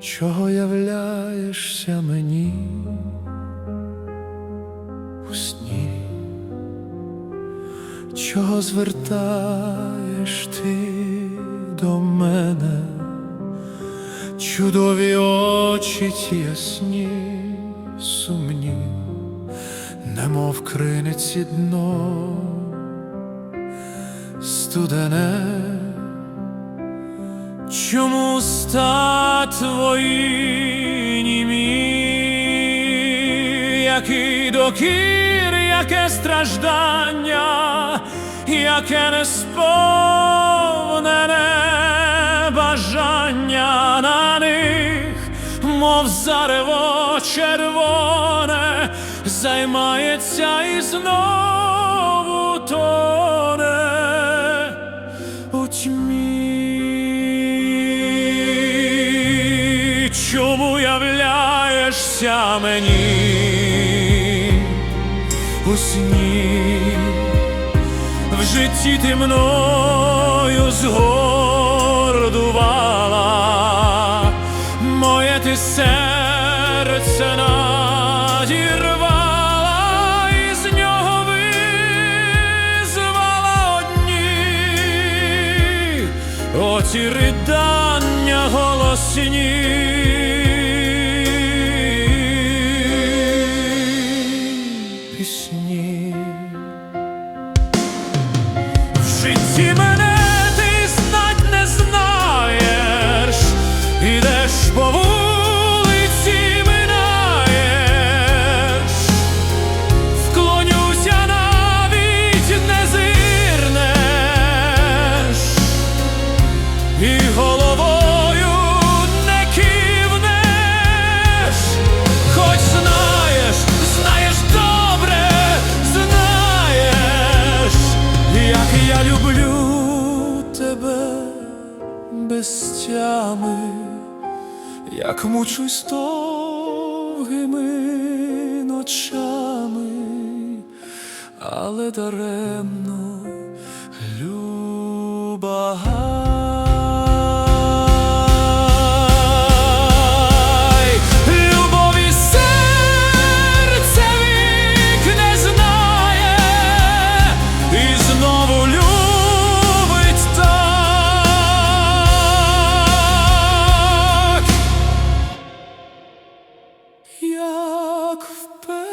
чого являєшся мені? У сні, чого звертаєш ти до мене, чудові очі ті ясні, сумні, немов криниці дно, студене. Чому ста твої німі, який докір, яке страждання, яке несповнене бажання на них, мов зарево червоне, займається і знову тоне у тьмі, чому являєшся мені? У сні, в житті ти мною згордувала, моє ти серце надірвала, і з нього визвала оці ридання голосні. Пісні. В житті мене ти знать не знаєш, ідеш по вулиці, минаєш, вклонюся навіть не зирнеш, і головою тями, як мучусь довгими ночами, але даремно люба. Як вперше.